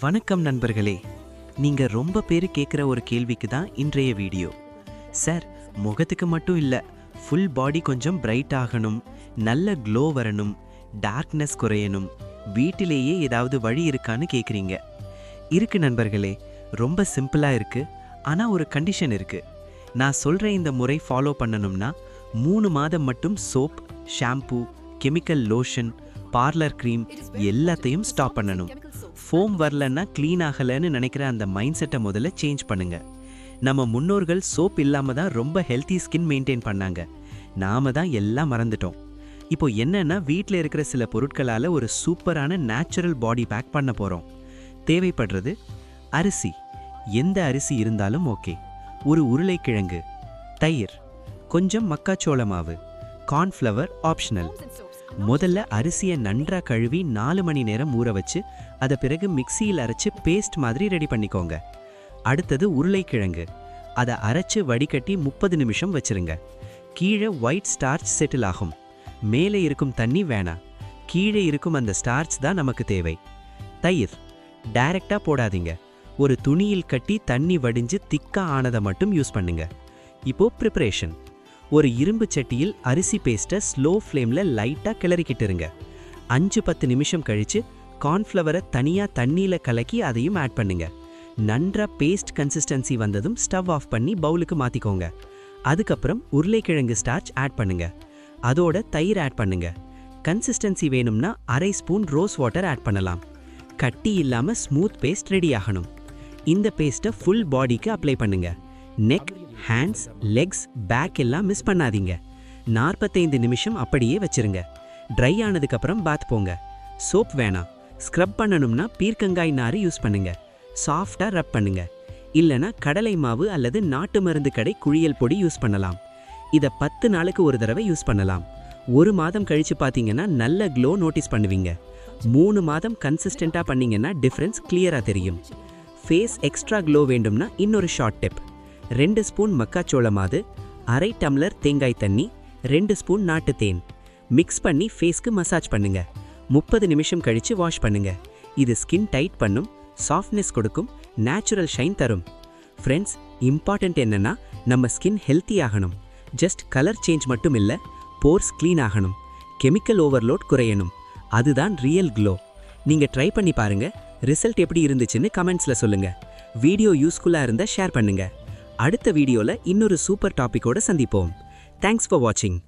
வணக்கம் நண்பர்களே. நீங்க ரொம்ப பேர் கேட்குற ஒரு கேள்விக்கு தான் இன்றைய வீடியோ. சார் முகத்துக்கு மட்டும் இல்லை ஃபுல் பாடி கொஞ்சம் பிரைட் ஆகணும் நல்ல க்ளோ வரணும் டார்க்னஸ் குறையணும் வீட்டிலேயே ஏதாவது வழி இருக்கான்னு கேட்குறீங்க இருக்கு நண்பர்களே ரொம்ப சிம்பிளா இருக்கு ஆனா ஒரு கண்டிஷன் இருக்கு. நான் சொல்ற இந்த முறை ஃபாலோ பண்ணணும்னா மூணு மாதம் மட்டும் soap shampoo chemical lotion parlour cream எல்லாத்தையும் ஸ்டாப் பண்ணணும். ஃபோம் வரலன்னா க்ளீன் ஆகலைன்னு நினைக்கிற அந்த மைண்ட் செட்டை முதல்ல சேஞ்ச் பண்ணுங்க. நம்ம முன்னோர்கள் சோப் இல்லாமல் தான் ரொம்ப ஹெல்த்தி ஸ்கின் மெயின்டைன் பண்ணாங்க. நாம தான் எல்லாம் மறந்துட்டோம். இப்போ என்னன்னா வீட்டில் இருக்கிற சில பொருட்களால் ஒரு சூப்பரான நேச்சுரல் பாடி பேக் பண்ண போகிறோம் தேவைப்படுறது அரிசி. எந்த அரிசி இருந்தாலும் ஓகே ஒரு உருளைக்கிழங்கு தயிர் கொஞ்சம் மக்காச்சோள மாவு கார்ன்ஃப்ளவர் ஆப்ஷனல் முதல்ல அரிசியை நன்றா கழுவி நாலு மணி நேரம் ஊற வச்சு அதை பிறகு மிக்சியில் அரைச்சு பேஸ்ட் மாதிரி ரெடி பண்ணிக்கோங்க. அடுத்தது உருளைக்கிழங்கு. அதை அரைச்சு வடிகட்டி முப்பது நிமிஷம் வச்சிருங்க. கீழே ஒயிட் ஸ்டார்ச் செட்டில் ஆகும். மேலே இருக்கும் தண்ணி வேணாம். கீழே இருக்கும் அந்த ஸ்டார்ச் தான் நமக்கு தேவை. தயிர். டைரக்டாக போடாதீங்க. ஒரு துணியில் கட்டி தண்ணி வடிஞ்சு திக்கா ஆனதை மட்டும் யூஸ் பண்ணுங்க. இப்போ ப்ரிப்பரேஷன் ஒரு இரும்பு சட்டியில் அரிசி பேஸ்ட்டை ஸ்லோ ஃப்ளேமில் லைட்டாக கிளறிக்கிட்டு இருங்க. அஞ்சு பத்து நிமிஷம் கழித்து கார்ன்ஃப்ளவரை தனியாக தண்ணியில் கலக்கி அதையும் ஆட் பண்ணுங்க. நன்றா பேஸ்ட் கன்சிஸ்டன்சி வந்ததும் ஸ்டவ் ஆஃப் பண்ணி பவுலுக்கு மாற்றிக்கோங்க அதுக்கப்புறம் உருளைக்கிழங்கு ஸ்டார்ச் ஆட் பண்ணுங்க. அதோட தயிர் ஆட் பண்ணுங்க. கன்சிஸ்டன்சி வேணும்னா அரை ஸ்பூன் ரோஸ் வாட்டர் ஆட் பண்ணலாம். கட்டி இல்லாமல் ஸ்மூத் பேஸ்ட் ரெடி ஆகணும். இந்த பேஸ்ட்டை ஃபுல் பாடிக்கு அப்ளை பண்ணுங்கள் நெக் ஹேண்ட்ஸ் லெக்ஸ் பேக் எல்லாம் மிஸ் பண்ணாதீங்க. நாற்பத்தைந்து நிமிஷம் அப்படியே வச்சிருங்க. ட்ரை ஆனதுக்கப்புறம் பாத் போங்க. சோப் வேணாம். ஸ்க்ரப் பண்ணணும்னா பீர்க்கங்காய் நாறு யூஸ் பண்ணுங்க. சாஃப்டாக ரப் பண்ணுங்க. இல்லைனா கடலை மாவு அல்லது நாட்டு மருந்து கடை குழியல் பொடி யூஸ் பண்ணலாம். இதை பத்து நாளுக்கு ஒரு தடவை யூஸ் பண்ணலாம். ஒரு மாதம் கழித்து பார்த்தீங்கன்னா நல்ல க்ளோ நோட்டீஸ் பண்ணுவீங்க. மூணு மாதம் கன்சிஸ்டண்ட்டாக பண்ணீங்கன்னா டிஃப்ரென்ஸ் கிளியராக தெரியும். ஃபேஸ் எக்ஸ்ட்ரா க்ளோ வேண்டும்னா இன்னொரு ஷார்ட் டிப் ரெண்டு ஸ்பூன் மக்காச்சோள மாது அரை டம்ளர் தேங்காய் தண்ணி ரெண்டு ஸ்பூன் நாட்டு தேன். மிக்ஸ் பண்ணி ஃபேஸ்க்கு மசாஜ் பண்ணுங்க. முப்பது நிமிஷம் கழிச்சு வாஷ் பண்ணுங்க. இது ஸ்கின் டைட் பண்ணும் சாஃப்ட்னஸ் கொடுக்கும் நேச்சுரல் ஷைன் தரும். ஃப்ரெண்ட்ஸ் இம்பார்ட்டண்ட் என்னன்னா நம்ம ஸ்கின் ஹெல்த்தி ஆகணும். ஜஸ்ட் கலர் சேஞ்ச் மட்டும் இல்லை போர்ஸ் க்ளீன் ஆகணும். கெமிக்கல் ஓவர்லோட் குறையணும். அதுதான் ரியல் க்ளோ நீங்கள் ட்ரை பண்ணி பாருங்க ரிசல்ட் எப்படி இருந்துச்சுன்னு கமெண்ட்ஸில் சொல்லுங்கள் வீடியோ யூஸ்ஃபுல்லாக இருந்தால் ஷேர் பண்ணுங்கள் அடுத்த வீடியோல இன்னொரு சூப்பர் டாபிக்கோட சந்திப்போம். தேங்க்ஸ் ஃபார் வாட்சிங்